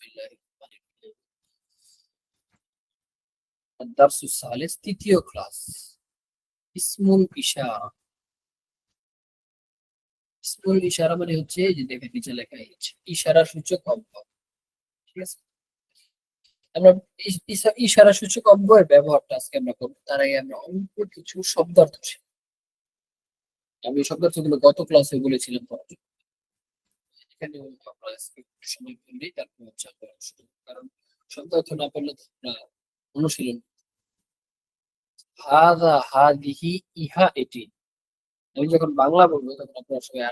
মানে ইশারা সূচক আছে? আমরা ইশারা সূচক অব্যয়ের ব্যবহারটা আজকে আমরা করব, তার আগে আমরা অল্প কিছু শব্দার্থ। আমি এই শব্দার্থগুলো গত ক্লাসে বলেছিলাম এখানে সময় বললেই তারপর উচ্চার করা শুরু কারণ শব্দ না পারলে তো আমরা অনুশীলন হাদা হাদিহি ইহা এটি। আমি যখন বাংলা বলব তখন আপনার সবাই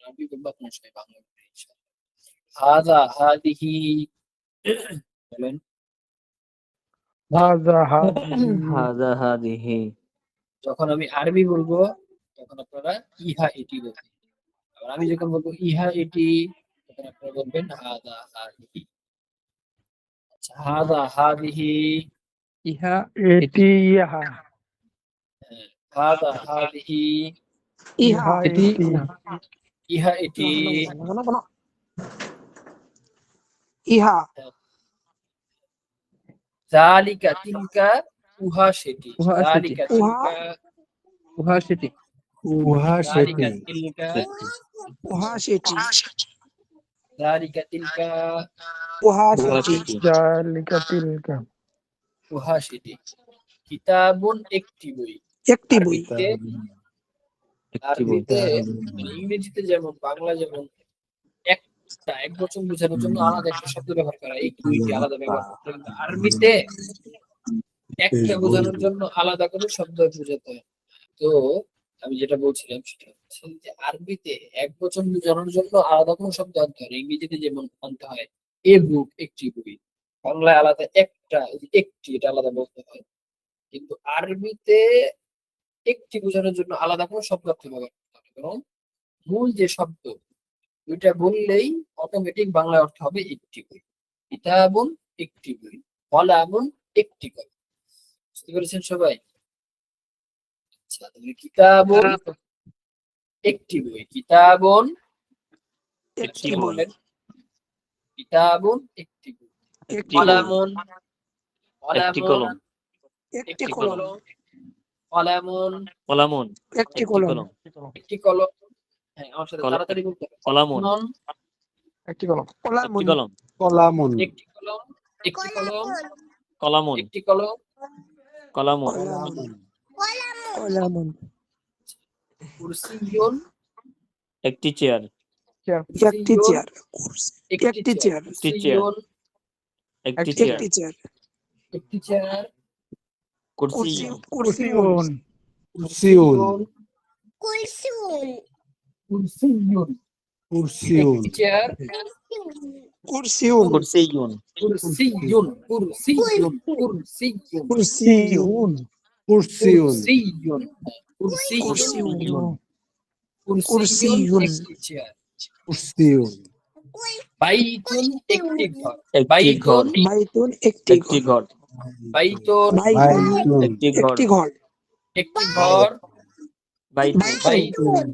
আর্মি বলব আপনার সবাই বাংলা হাদা হাদিহি বলেন। হাদা হাদিহি যখন আমি আরবি বলব তখন আপনারা ইহা এটি বলবেন। আমি যখন বলব ইহা এটি তখন আপনারা বলবেন হাদা হাদিহি আচ্ছা হাদা হাদিহি ইহা এটি ইহা হাদা হাদিহি ইহা এটি ইহা এটি ইহা জালিকা তিলকা উহা সেটি উহা সেটি। জালিকা কিতাবুন একটি বই একটি বই আরবিতে মানে ইংরেজিতে যেমন বাংলা যেমন একটা এক বছর বোঝানোর জন্য আলাদা একটা শব্দ ব্যবহার করা এই দুইটি আলাদা ব্যবহার করতে। আরবিতে একটা বোঝানোর জন্য আলাদা করে শব্দ বোঝাতে হয়। তো আমি যেটা বলছিলাম সেটা যে আরবিতে এক বচন বোঝানোর জন্য আলাদা কোনো শব্দ আনতে হয় ইংরেজিতে যেমন আনতে হয়, এ বুক, একটি বই। বাংলায় আলাদা একটা একটি, এটা আলাদা বলতে হয়। কিন্তু আরবিতে একটি বোঝানোর জন্য আলাদা কোনো শব্দ ব্যবহার করতে হবে কারণ মূল যে শব্দ ওইটা বললেই অটোমেটিক বাংলা অর্থ হবে একটি বই। কিতাবুন একটি বই। কলামুন একটি কলম বুঝতে পেরেছেন সবাই? আচ্ছা তাহলে কিতাবুন একটি বই কিতাবুন একটি বই। কিতাবুন একটি বই। একটি বই। কলামুন একটি কলম। একটি কলম। কলামুন কলামুন। একটি কলম। কলম। একটি কলম। হ্যাঁ আমার সাথে তাড়াতাড়ি বলতে হবে। কলামুন। একটি কলম। কলামুন। একটি কলম। কলামুন। একটি কলম। একটি কলম। কলামুন। একটি কলম। কলামুন। কলামুন। কলামুন। কুরসিয়ুন একটি চেয়ার একটি চেয়ার একটি চেয়ার একটি চেয়ার। কুরসিয়ুন একটি চেয়ার একটি চেয়ার একটি চেয়ার কুরসি কুরসি কুরসিউন কুরসিউন কুরসিয়ুন কুরসিউন একটি চেয়ার কুরসিউন কুরসিয়ুন কুরসিয়ুন কুরসিয়ুন কুরসিয়ুন কুরসিউন কুরসিউন কুরসিয়ুন কুরসিয়ুন কুরসিউন কুরসিয়ুন একটি চেয়ার কুরসিউন বাইতুন একটি ঘর বাইতুন একটি ঘর বাইতুন একটি ঘর একটি ঘর একটি ঘর বাইতুন বাইতুন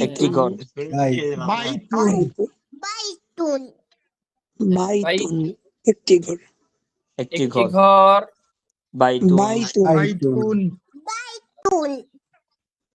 একটি ঘর বাইতুন বাইতুন একটি ঘর একটি ঘর। বাইতুন।